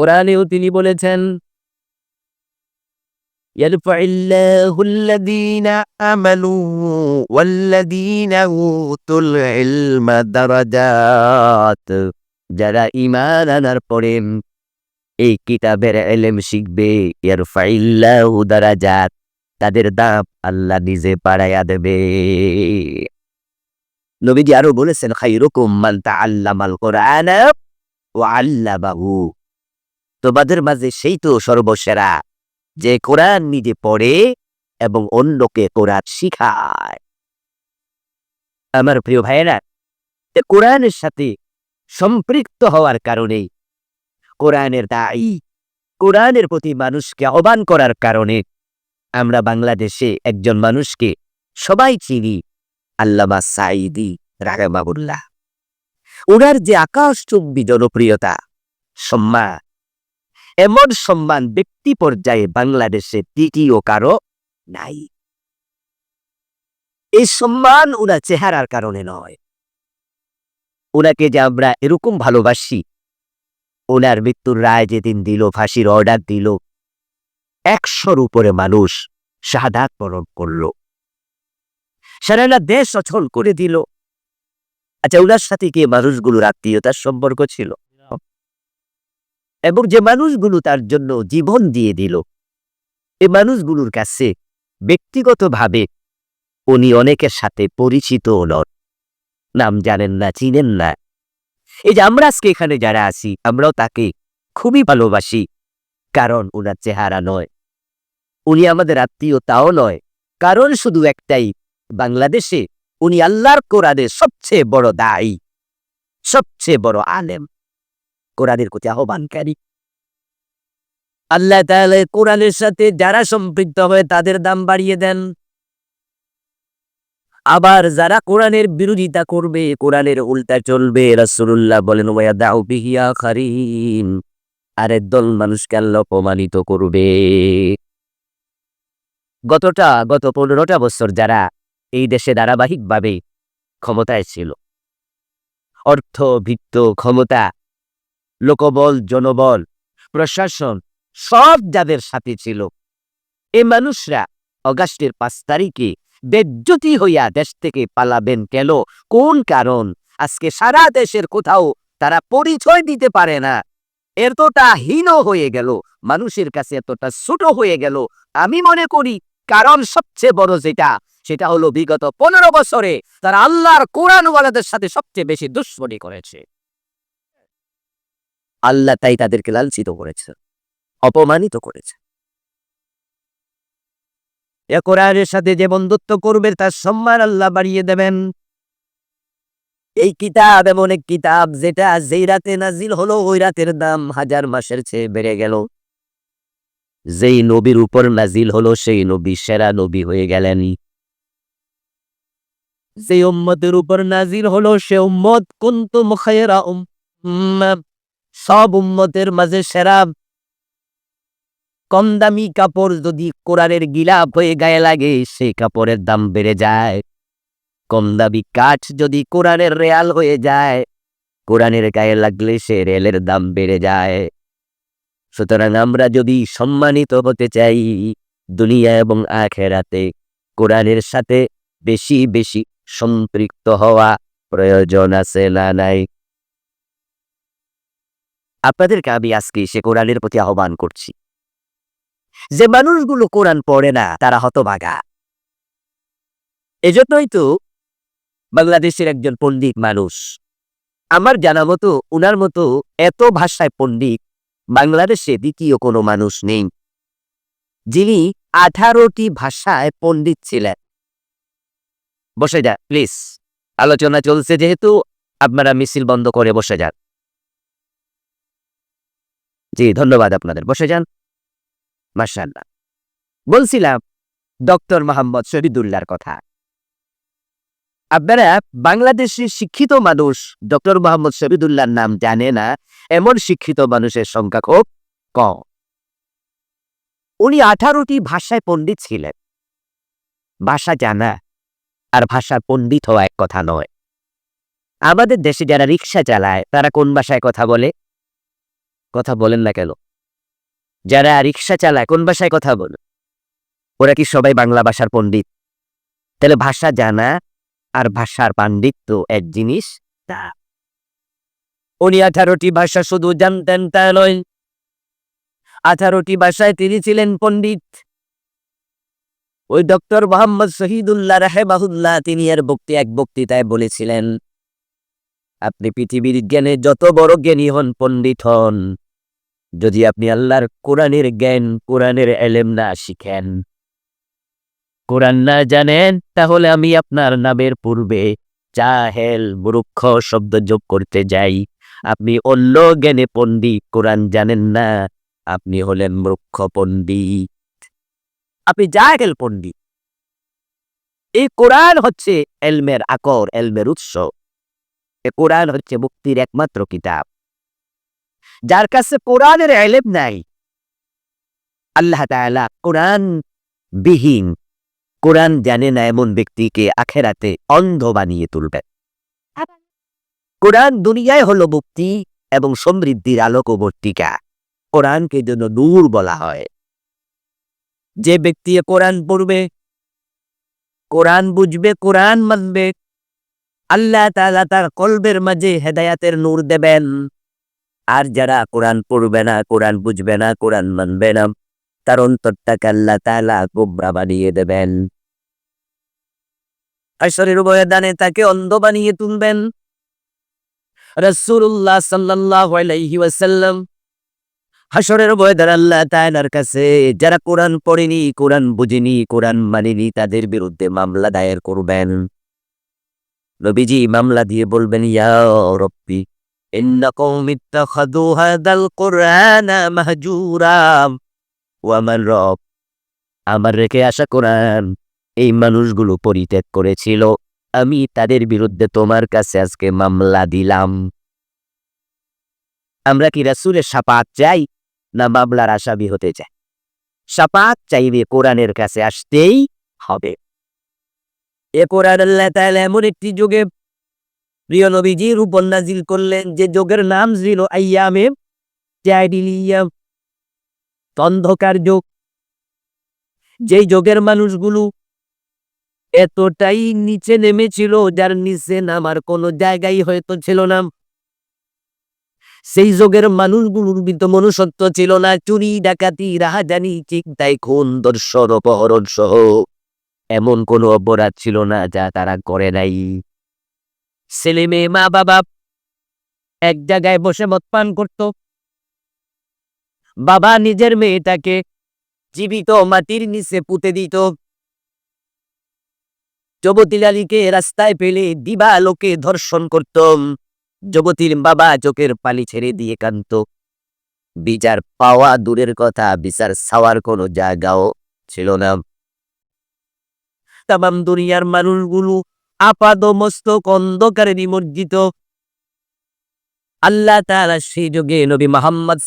কোরআনেও তিনি বলেছেন يرفع الله الذين آمنوا والذين أوتوا العلم درجات যারা ইমান আনার পরে এই কিতাবের এলেম শিখবে ইয়ারফাইল্লাহু দারাজাত তাদের দাম আল্লাহ নিজে বাড়াইয়া দেবে নবীজি আরো বলেছেন খাইরুকুম মান তাআল্লামাল কোরআনা ওয়া আল্লামাহু তোমাদের মাঝে সেই তো সর্বসেরা, যে কোরআন নিজে পড়ে এবং অন্যকে কোরআন শিখায়। আমার প্রিয় ভাইয়েরা কোরআনের সাথে সম্পৃক্ত হওয়ার কারণে, কোরআনের দায়ী, কোরআনের প্রতি মানুষকে আহ্বান করার কারণে আমরা বাংলাদেশে একজন মানুষকে সবাই চিনি, আল্লামা সাইদি রাগামাবুল্লাহ ওনার যে আকাশচুম্বী জনপ্রিয়তা, সম্মান এমন সম্মান ব্যক্তি পর্যায়ে বাংলাদেশে দ্বিতীয় কারও নাই। এই সম্মান ওনার চেহারার কারণে নয়। ওনাকে যে আমরা এরকম ভালোবাসি ওনার মৃত্যুর রায় যেদিন দিল, ফাঁসির অর্ডার দিল, একশোর উপরে মানুষ শাহাদাত বরণ করল। সারানা দেশ অচল করে দিল। আচ্ছা ওনার সাথে কি মানুষগুলোর আত্মীয়তার সম্পর্ক ছিল? এবং যে মানুষগুলো তার জন্য জীবন দিয়ে দিল, এ মানুষগুলোর কাছে ব্যক্তিগতভাবে উনি অনেকের সাথে পরিচিত নন। নাম জানেন না, চিনেন না। এই যে আমরা আজকে এখানে যারা আছি, আমরাও তাকে খুবই ভালোবাসি, কারণ উনার চেহারা নয়। উনি আমাদের আত্মীয় তাও নয়, কারণ শুধু একটাই, বাংলাদেশে উনি আল্লাহর কোরআনের সবচেয়ে বড় দায়ী, সবচেয়ে বড় আলেম। কোরআনের প্রতি আহ্বানকারী। আল্লাহ তাহলে কোরআনের সাথে যারা সম্পৃক্ত হয়, তাদের দাম বাড়িয়ে দেন। আবার যারা কোরআনের বিরোধিতা করবে, কোরআনের উল্টা চলবে, রাসূলুল্লাহ বলেন খারিম আরে দল মানুষকে আল্লাহ অপমানিত করবে। গতটা, গত পনেরোটা বছর যারা এই দেশে ধারাবাহিকভাবে ক্ষমতায় ছিল, অর্থ ভিত্ত ক্ষমতা লোকবল, জনবল, প্রশাসন সব যাদের সাথে ছিল। এ মানুষরা অগাস্টের পাঁচ তারিখে বেজ্জতি হইয়া দেশ থেকে পালাবেন কেন? কোন কারণ? আজকে সারা দেশের কোথাও তারা পরিচয় দিতে পারে না। এতটা হীন হয়ে গেল, মানুষের কাছে এতটা ছোট হয়ে গেল। আমি মনে করি কারণ সবচেয়ে বড় যেটা, সেটা হলো বিগত পনেরো বছরে তারা আল্লাহর কোরআনওয়ালাদের সাথে সবচেয়ে বেশি দুশ্মনী করেছে। আল্লাহ তাই তাদেরকে লালচিত করেছে, অপমানিত করেছে। এ সাথে যে বন্ধুত্ব করবে, তার সম্মান আল্লাহ বাড়িয়ে দেবেন। এই কিতাব এমন এক কিতাব, যেটা যেই রাতে নাজিল হলো, ওই রাতের দাম হাজার মাসের চেয়ে বেড়ে গেল। যেই নবীর উপর নাজিল হলো, সেই নবী সেরা নবী হয়ে গেলেন। যে উম্মতের উপর নাজিল হলো, সে উম্মত কুন্তুম খায়রা উম্মাহ সব উম্মতের মাঝে সেরা কম দামি কাপড় যদি কোরআনের গিলাপ হয়ে গায়ে লাগে সেই কাপড়ের দাম বেড়ে যায়। কম দামি কাঠ যদি কোরআনের রেয়াল হয়ে যায় কোরআনের গায়ে লাগলে সে রেলের দাম বেড়ে যায়। সুতরাং আমরা যদি সম্মানিত হতে চাই, দুনিয়া এবং আখেরাতে কোরআনের সাথে বেশি বেশি সম্পৃক্ত হওয়া প্রয়োজন আছে না নাই? আপনাদেরকে আমি আজকে সে কোরআনের প্রতি আহ্বান করছি। যে মানুষগুলো কোরআন পড়ে না, তারা হতভাগা। এজন্যই তো বাংলাদেশের একজন পণ্ডিত মানুষ, আমার জানা মতো, উনার মতো এত ভাষায় পণ্ডিত বাংলাদেশে দ্বিতীয় কোনো মানুষ নেই, যিনি আঠারোটি ভাষায় পণ্ডিত ছিলেন। বসে যান, প্লিজ। আলোচনা চলছে যেহেতু, আপনারা মিছিল বন্ধ করে বসে যান। জি, ধন্যবাদ আপনাদের। বসে যান। মার্শাল্লাহ বলছিলাম, ডক্টর মোহাম্মদ শহীদুল্লাহর কথা। আপনারা বাংলাদেশের শিক্ষিত মানুষ, ডক্টর মোহাম্মদ শহীদুল্লাহর নাম জানে না, এমন শিক্ষিত মানুষের সংখ্যা খুব কম। উনি আঠারোটি ভাষায় পণ্ডিত ছিলেন। ভাষা জানা আর ভাষার পণ্ডিত হওয়া এক কথা নয়। আমাদের দেশে যারা রিক্সা চালায়, তারা কোন ভাষায় কথা বলে? কথা বলেন না কেন? যারা রিক্সা চালায়, কোন ভাষায় কথা বলে? ওরা কি সবাই বাংলা ভাষার পণ্ডিত? তাহলে ভাষা জানা আর ভাষার পাণ্ডিত্য এক জিনিস তা। উনি আঠারোটি ভাষা শুধু জানতেন তা নয়, আঠারোটি ভাষায় তিনি ছিলেন পণ্ডিত। ওই ডক্টর মোহাম্মদ শহীদুল্লাহ রাহেবাহুল্লাহ তিনি এর বক্তি এক বক্তৃতায় বলেছিলেন, আপনি পৃথিবীর জ্ঞানে যত বড় জ্ঞানী হন, পণ্ডিত হন। যদি আপনি আল্লাহর কোরআনের জ্ঞান, কোরআনের এলেম না শিখেন, কোরআন না জানেন, তাহলে আমি আপনার নামের পূর্বে চাহেল মূর্খ শব্দ যোগ করতে যাই। আপনি অন্য জ্ঞানে পণ্ডিত, কোরআন জানেন না, আপনি হলেন মূর্খ পণ্ডিত। আপনি জাহেল পণ্ডিত। এই কোরআন হচ্ছে এলমের আকর, এলমের উৎস। এ কোরআন হচ্ছে মুক্তির একমাত্র কিতাব। যার কাছে কোরআনের এলেম নাই। আল্লাহ তাআলা কোরআন বিহীন, কোরআন জানে না এমন ব্যক্তিকে আখেরাতে অন্ধ বানিয়ে তুলবে। কোরআন দুনিয়ায় হলো মুক্তি এবং সমৃদ্ধির আলোক আলোকবর্তিকা। কোরআনকে জন্য নূর বলা হয়। যে ব্যক্তি কোরআন পড়বে, কোরআন বুঝবে, কোরআন মানবে, আল্লাহ তাআলা তার কলবের মাঝে হেদায়াতের নূর দেবেন। আর যারা কোরআন পড়বে না, কোরআন বুঝবে না, কোরআন মানবে না, তার অন্তরটাকে আল্লাহ তাআলা গোবরা বানিয়ে দেবেন। আসরের ময়দানে তাকে অন্ধ বানিয়ে তুলবেন। আলাইহি হাসরের আল্লাহ তাআলার কাছে যারা কোরআন পড়েনি, কোরআন বুঝেনি, কোরআন মানেনি, তাদের বিরুদ্ধে মামলা দায়ের করবেন। নবীজি মামলা দিয়ে বলবেন, ইয়া রব্বি আমার রেখে আসা কোরআন, এই মানুষগুলো পরিত্যাগ করেছিল। আমি তাদের বিরুদ্ধে তোমার কাছে আজকে মামলা দিলাম। আমরা কি রাসূলের সাপাত চাই না মামলার আসামি হতে চাই? সাপাত চাইবে কোরআনের কাছে আসতেই হবে। এ কোরআন আল্লাহ তাআলা এমন একটি যুগে প্রিয় নবীজির উপর নাজিল করলেন যে যোগের নাম ছিল আইয়ামে জাহিলিয়া, অন্ধকার যুগ। যেই যুগের মানুষগুলো এতটাই নিচে নেমেছিল, যার নিচে নামার কোনো জায়গাই হয়তো ছিল না। সেই যোগের মানুষগুলোর ভিতর মনুষ্যত্ব ছিল না, চুরি, ডাকাতি, রাহাজানি, চিন্তায় খুন, দর্শন, অপহরণ সহ এমন কোনো অপরাধ ছিল না যা তারা করে নাই। ছেলে মেয়ে মা বাবা এক জায়গায় বসে মদ পান করত। বাবা নিজের মেয়েটাকে জীবিত মাটির নিচে পুঁতে দিত। যুবতীলালিকে রাস্তায় পেলে দিবা লোকে ধর্ষণ করত। যুবতীর বাবা চোখের পানি ছেড়ে দিয়ে কান্ত বিচার পাওয়া দূরের কথা, বিচার ছাওয়ার কোনো জায়গাও ছিল না। তামাম দুনিয়ার মানুষগুলো আপাদ মস্তক অন্ধকারে নিমজ্জিত। আল্লাহ তাআলা সেই যুগে নবী মোহাম্মদ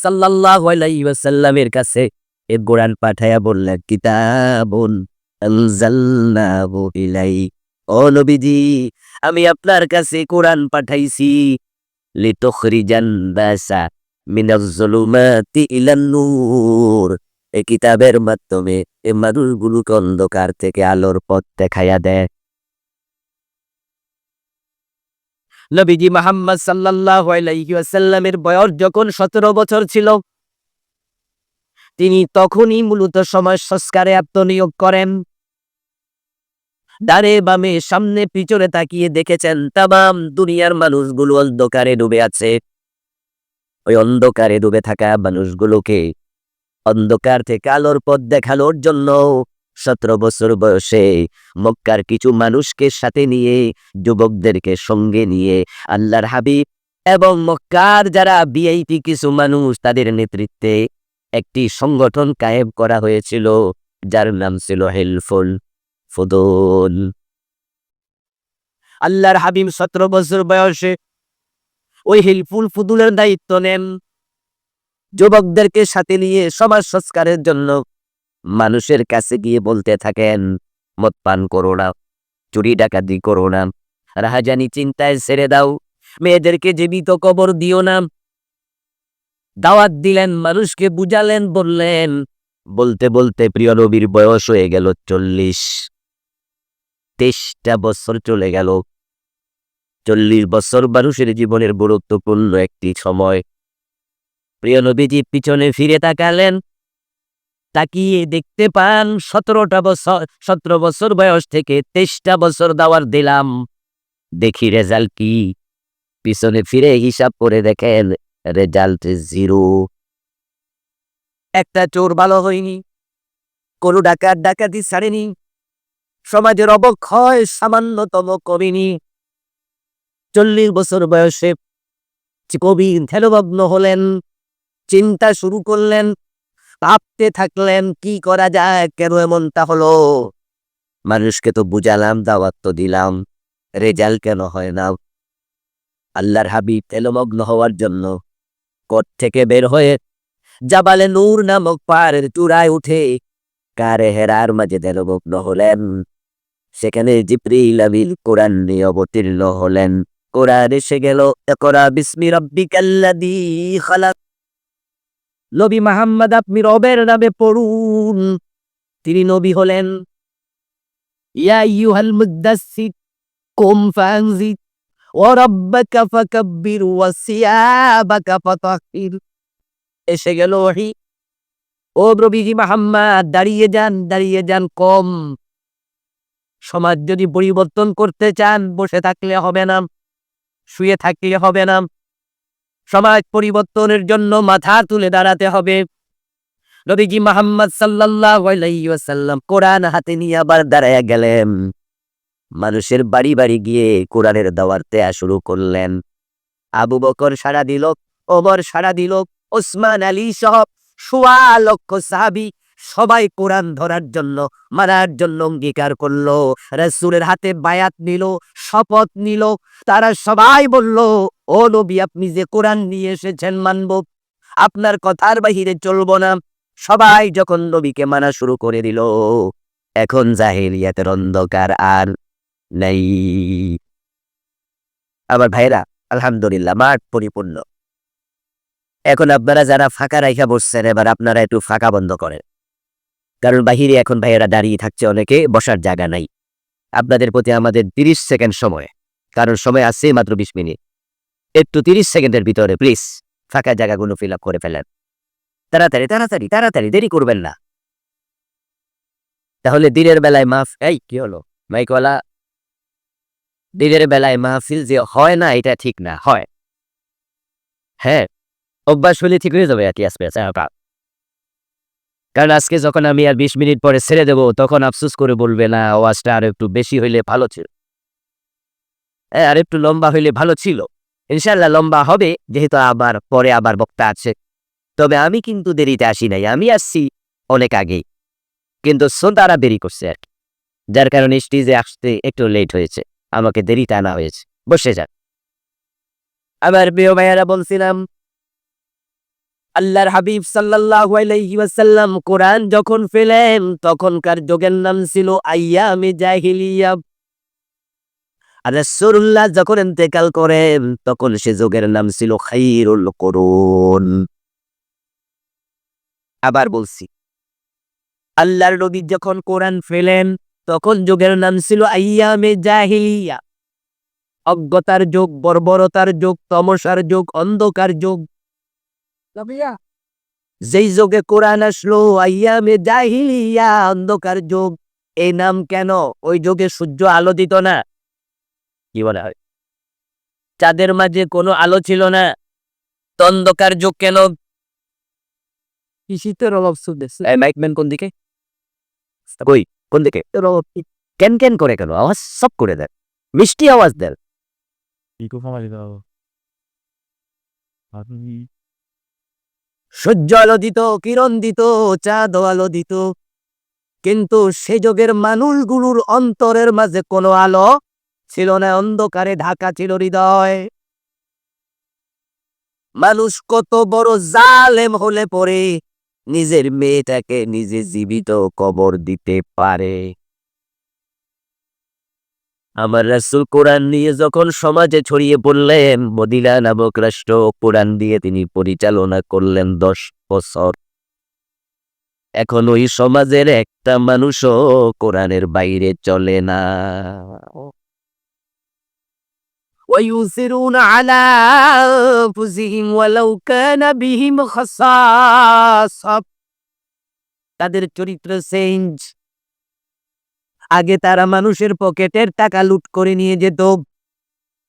ওয়াসাল্লামের কাছে এ কোরআন পাঠায়া বললেন, কিতাবুন ও নবীজি, আমি আপনার কাছে কোরআন পাঠাইছি। নূর। এই কিতাবের মাধ্যমে এ মানুষগুলোকে অন্ধকার থেকে আলোর পথ দেখাইয়া দেয়। নবীজি মোহাম্মদ আলাইহি বয়স যখন সতেরো বছর ছিল, তিনি তখনই মূলত সমাজ সংস্কারে আত্মনিয়োগ করেন। ডানে বামে সামনে পিছনে তাকিয়ে দেখেছেন তামাম দুনিয়ার মানুষগুলো অন্ধকারে ডুবে আছে। ওই অন্ধকারে ডুবে থাকা মানুষগুলোকে অন্ধকার থেকে আলোর পথ দেখানোর জন্য সতেরো বছর বয়সে মক্কার কিছু মানুষকে সাথে নিয়ে, যুবকদেরকে সঙ্গে নিয়ে আল্লাহর হাবিব এবং মক্কার যারা বিআইপি কিছু মানুষ তাদের নেতৃত্বে একটি সংগঠন কায়েম করা হয়েছিল, যার নাম ছিল হেলফুল ফুদুল। আল্লাহর হাবিব সতেরো বছর বয়সে ওই হিলফুল ফুদুলের দায়িত্ব নেন। যুবকদেরকে সাথে নিয়ে সমাজ সংস্কারের জন্য মানুষের কাছে গিয়ে বলতে থাকেন, মদ পান করো না, চুরি ডাকাতি করো না, রাহাজানি চিন্তায় ছেড়ে দাও, মেয়েদেরকে জীবিত কবর দিও না। দাওয়াত দিলেন, মানুষকে বুঝালেন, বললেন, বলতে বলতে প্রিয় নবীর বয়স হয়ে গেল চল্লিশ। তেইশটা বছর চলে গেল। চল্লিশ বছর মানুষের জীবনের গুরুত্বপূর্ণ একটি সময়। প্রিয় নবীজি পিছনে ফিরে তাকালেন তাকিয়ে দেখতে পান সতেরোটা বছর, সতেরো বছর বয়স থেকে তেইশটা বছর দাওয়ার দিলাম। দেখি রেজাল্ট কি। পিছনে ফিরে হিসাব করে দেখেন রেজাল্ট জিরো। একটা চোর ভালো হয়নি। কোনো ডাকাত ডাকাতি ছাড়েনি। সমাজের অবক্ষয় সামান্যতম কমিনি। চল্লিশ বছর বয়সে কবি ধ্যানমগ্ন হলেন। চিন্তা শুরু করলেন। ভাবতে থাকলেন, কি করা যায়? কেন এমনটা হলো? মানুষকে তো বুঝালাম, দাওয়াত তো দিলাম। রেজাল্ট কেন হয় না? আল্লাহর হাবিব তেলমগ্ন হওয়ার জন্য কট থেকে বের হয়ে জাবালে নূর নামক পাহাড়ের চূড়ায় উঠে কারে হেরার মাঝে তেলমগ্ন হলেন। সেখানে জিপ্রিল আবিল কোরআন নিয়ে অবতীর্ণ হলেন। কোরআন এসে গেল, একরা বিসমি রব্বিকাল্লাযী খালাক নবী মাহমদ আপনি রবের নামে পড়ুন। তিনি নবী হলেন। ইয়া এসে গেল ও নবীজি মাহমদ দাঁড়িয়ে যান দাঁড়িয়ে যান কম। সমাজ যদি পরিবর্তন করতে চান, বসে থাকলে হবে না। শুয়ে থাকলে হবে না। সমাজ পরিবর্তনের জন্য মাথা তুলে দাঁড়াতে হবে। নবীজি মোহাম্মদ সাল্লাম কোরআন হাতে নিয়ে আবার দাঁড়ায় গেলেন। মানুষের বাড়ি বাড়ি গিয়ে কোরআনের দাওয়ার দেয়া শুরু করলেন। আবু বকর সারা দিল, ওমর সারা দিল, ওসমান আলী সহ সোয়া লক্ষ সাহাবি সবাই কোরআন ধরার জন্য, মানার জন্য অঙ্গীকার করল, রসুলের হাতে বায়াত নিল, শপথ নিল, তারা সবাই বলল, ও নবী, আপনি যে কোরআন নিয়ে এসেছেন, মানব, আপনার কথার বাহিরে চলবো না। সবাই যখন নবীকে মানা শুরু করে দিল, এখন জাহেলিয়াতের অন্ধকার আর নেই। আবার ভাইরা আলহামদুলিল্লাহ, মাঠ পরিপূর্ণ। এখন আপনারা যারা ফাঁকা রাইখা বসছেন, এবার আপনারা একটু ফাঁকা বন্ধ করেন। কারণ বাহিরে এখন ভাইয়েরা দাঁড়িয়ে থাকছে অনেকে, বসার জায়গা নাই। আপনাদের প্রতি আমাদের তিরিশ সেকেন্ড সময়, কারণ সময় আছে মাত্র বিশ মিনিট। একটু তিরিশ সেকেন্ডের ভিতরে প্লিজ ফাঁকা জায়গাগুলো ফিল আপ করে ফেলেন। তাড়াতাড়ি তাড়াতাড়ি তাড়াতাড়ি, দেরি করবেন না। তাহলে দিনের বেলায় মাফ এই, কি হলো? মাইকওয়ালা দিনের বেলায় মাহফিল যে হয় না, এটা ঠিক না, হয়। হ্যাঁ অভ্যাস হলে ঠিক হয়ে যাবে আর কি আসবে কারণ আজকে যখন আমি আর বিশ মিনিট পরে ছেড়ে দেবো, তখন আফসোস করে বলবে, না আওয়াজটা আর একটু বেশি হইলে ভালো ছিল। হ্যাঁ আর একটু লম্বা হইলে ভালো ছিল। ইনশাল্লাহ লম্বা হবে, যেহেতু আবার পরে আবার বক্তা আছে। তবে আমি কিন্তু দেরিতে আসি নাই, আমি আসছি অনেক আগেই। কিন্তু শ্রোতারা দেরি করছে আর যার কারণে স্টেজে আসতে একটু লেট হয়েছে, আমাকে দেরিতে আনা হয়েছে। বসে যান। আমার প্রিয় ভাইয়ারা, বলছিলাম আল্লাহর হাবিব সাল্লাল্লাহু কোরআন যখন ফেলেন, তখনকার যোগের নাম ছিল আইয়ামে জাহিলিয়া। আর রাসূলুল্লাহ যখন ইন্তেকাল করেন, তখন সে যোগের নাম ছিল খাইরুল করুন। আবার বলছি, আল্লাহর নবী যখন কোরআন ফেলেন, তখন যোগের নাম ছিল আইয়ামে জাহিলিয়া। অজ্ঞতার যোগ, বর্বরতার যোগ, তমসার যোগ, অন্ধকার যোগ। যেই যোগে কোরআন আসলো আইয়ামে জাহিলিয়া অন্ধকার যোগ এই নাম কেন? ওই যোগে সূর্য আলো দিত না। কি বলা হয়? চাঁদের মাঝে কোনো আলো ছিল না। অন্ধকার যোগ কেন? কোন দিকে? কই? কোন দিকে? কেন কেন করে কেন? আওয়াজ সব করে দেন মিষ্টি আওয়াজ দেন ইকো ফামালি দাও আপনি সূর্য আলো দিত কিরণ দিত চাঁদ আলো দিত কিন্তু সে যুগের মানুষগুলোর অন্তরের মাঝে কোনো আলো ছিল না, অন্ধকারে ঢাকা ছিল হৃদয়। মানুষ কত বড় জালেম হলে পরে নিজের মেয়েটাকে নিজে জীবিত কবর দিতে পারে। আমার রাসূল কোরআন নিয়ে যখন সমাজে ছড়িয়ে পড়লেন মদিনা নামক রাষ্ট্র কোরআন দিয়ে তিনি পরিচালনা করলেন দশ বছর এখন ওই সমাজের একটা মানুষও কোরআনের বাইরে চলে না ويؤثرون على أنفسهم ولو كان بهم خصاصة তাদের চরিত্র চেঞ্জ আগে তারা মানুষের পকেটের টাকা লুট করে নিয়ে যেত।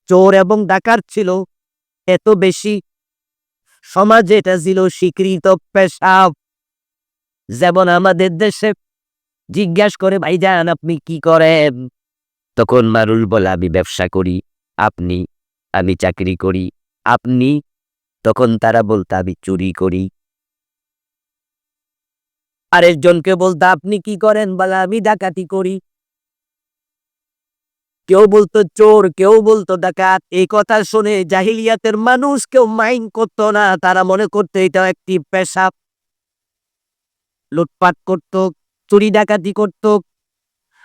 চোর এবং ডাকাত ছিল এত বেশি। সমাজে এটা ছিল স্বীকৃত পেশা যেমন আমাদের দেশে জিজ্ঞাসা করে ভাইজান আপনি কি করেন? তখন মানুষ বলে, আমি ব্যবসা করি, আপনি, আমি চাকরি করি, আপনি? তখন তারা বলতো, আমি চুরি করি। আরেকজনকে বলতো, আপনি কি করেন? বলে, আমি ডাকাতি করি। কেউ বলতো চোর, কেউ বলতো ডাকাত। এই কথা শুনে জাহিলিয়াতের মানুষ কেউ মাইন্ড করতো না। তারা মনে করতো এটা একটি পেশা লুটপাট করত, চুরি ডাকাতি করত।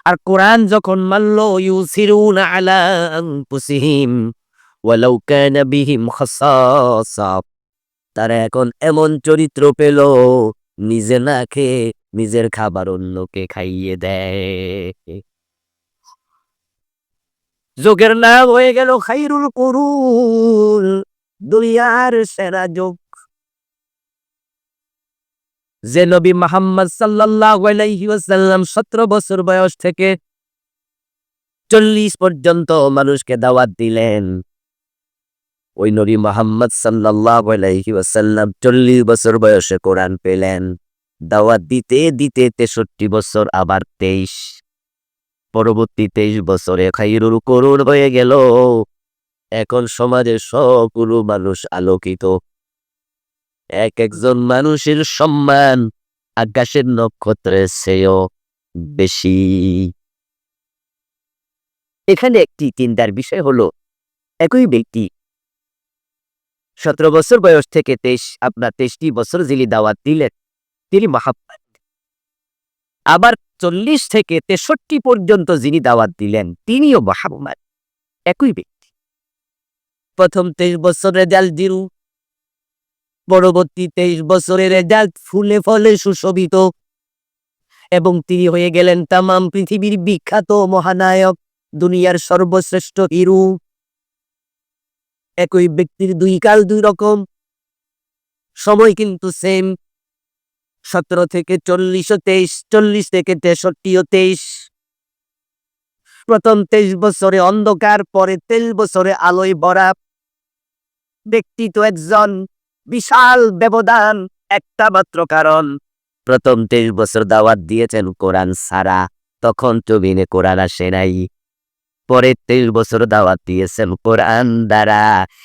আর কোরআন যখন মানল, ইউসিরুনা আলা আনফুসিহিম তারা এখন এমন চরিত্র পেল, নিজে না খেয়ে নিজের খাবার অন্যকে খাইয়ে দেয়। যোগের নাম হয়ে গেল খাইরুল কুরুল, দুনিয়ার সেরা যোগ। যে নবী মোহাম্মদ ওয়াসাল্লাম সতেরো বছর বয়স থেকে চল্লিশ পর্যন্ত মানুষকে দাওয়াত দিলেন। ওই নবী মোহাম্মদ সাল্লাল্লাহু আলাইহি চল্লিশ বছর বয়সে কোরআন পেলেন। দাওয়াত দিতে দিতে তেষট্টি বছর, আবার তেইশ। পরবর্তী তেইশ বছরে খাইরুল করুণ হয়ে গেল। এখন সমাজের সবগুলো মানুষ আলোকিত। এক একজন মানুষের সম্মান আকাশের নক্ষত্রের চেয়েও বেশি। এখানে একটি চিন্তার বিষয় হলো, একই ব্যক্তি সতেরো বছর বয়স থেকে তেইশ, আপনার তেইশটি বছর যিনি দাওয়াত দিলেন, তিনি মাহাব্বাত। আবার চল্লিশ থেকে তেষট্টি পর্যন্ত যিনি দাওয়াত দিলেন, তিনিও মাহাম্মদ একই ব্যক্তি। প্রথম তেইশ বছর রেজাল্ট দিরু পরবর্তী তেইশ বছরের রেজাল্ট ফুলে ফলে সুশোভিত। এবং তিনি হয়ে গেলেন তামাম পৃথিবীর বিখ্যাত মহানায়ক, দুনিয়ার সর্বশ্রেষ্ঠ হিরু। একই ব্যক্তির দুই কাল দুই রকম। সময় কিন্তু সেম সতেরো থেকে চল্লিশ তেইশ, চল্লিশ থেকে তেষট্টি ও তেইশ। প্রথম তেইশ বছরে অন্ধকার, পরে তেইশ বছরে আলোয় ভরা। ব্যক্তি তো একজন, বিশাল ব্যবধান, একটা মাত্র কারণ। প্রথম তেইশ বছর দাওয়াত দিয়েছেন কোরআন সারা তখন জমিনে কোরআন আসে নাই। পরে তেইশ বছর দাওয়াত দিয়েছেন কোরআন দ্বারা।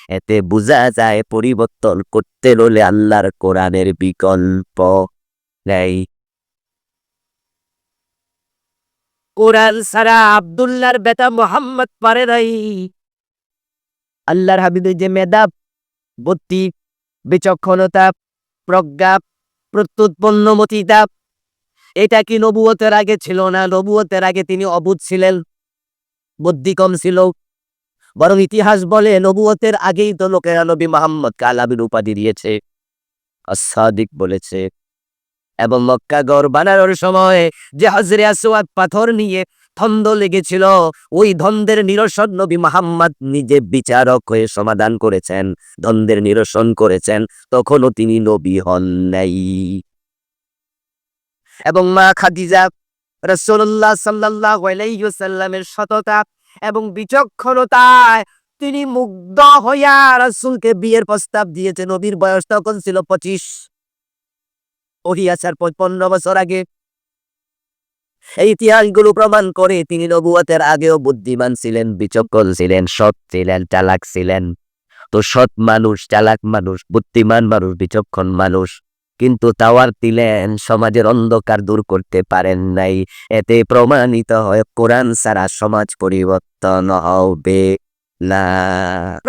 এতে বোঝা যায় পরিবর্তন করতে হলে আল্লাহর কোরআনের বিকল্প। নেই কোরআন সারা আবদুল্লাহর বেটা মোহাম্মদ পারে নাই। আল্লাহর হাবিবের যে মেধাব বুদ্ধি বিচক্ষণতা প্রজ্ঞা প্রত্যুৎপন্নমতিতা এটা কি নবুয়তের আগে ছিল না? নবুয়তের আগে তিনি অবুধ ছিলেন বুদ্ধি কম ছিল। বরং ইতিহাস বলে নবুয়তের আগেই তো লোকেরা নবী মোহাম্মদ কালাবির উপাধি দিয়েছে। আসাদিক বলেছে। এবং মক্কা গড় বানানোর সময় যে হজরে আসওয়াদ পাথর নিয়ে ধন্দ লেগেছিল, ওই ধন্দের নিরসন নবী মোহাম্মদ নিজে বিচারক হয়ে সমাধান করেছেন দ্বন্দ্বের নিরসন করেছেন, তখনও তিনি নবী হন নাই। এবং মা খাদিজা রসুল্লাহ সাল্লাহ আলাইসাল্লামের সততা এবং বিচক্ষণতায় তিনি মুগ্ধ হইয়া রসুলকে বিয়ের প্রস্তাব দিয়েছে। নবীর বয়স তখন ছিল পঁচিশ। ওহি আসার পর- বছর আগে। এই ইতিহাসগুলো প্রমাণ করে তিনি নবুয়তের আগেও বুদ্ধিমান ছিলেন, বিচক্ষণ ছিলেন, সৎ ছিলেন, চালাক ছিলেন। তো সৎ মানুষ, চালাক মানুষ, বুদ্ধিমান মানুষ, বিচক্ষণ মানুষ। কিন্তু তাওয়ার দিলেন, সমাজের অন্ধকার দূর করতে পারেন নাই। এতে প্রমাণিত হয়, কোরআন সারা সমাজ পরিবর্তন হবে না।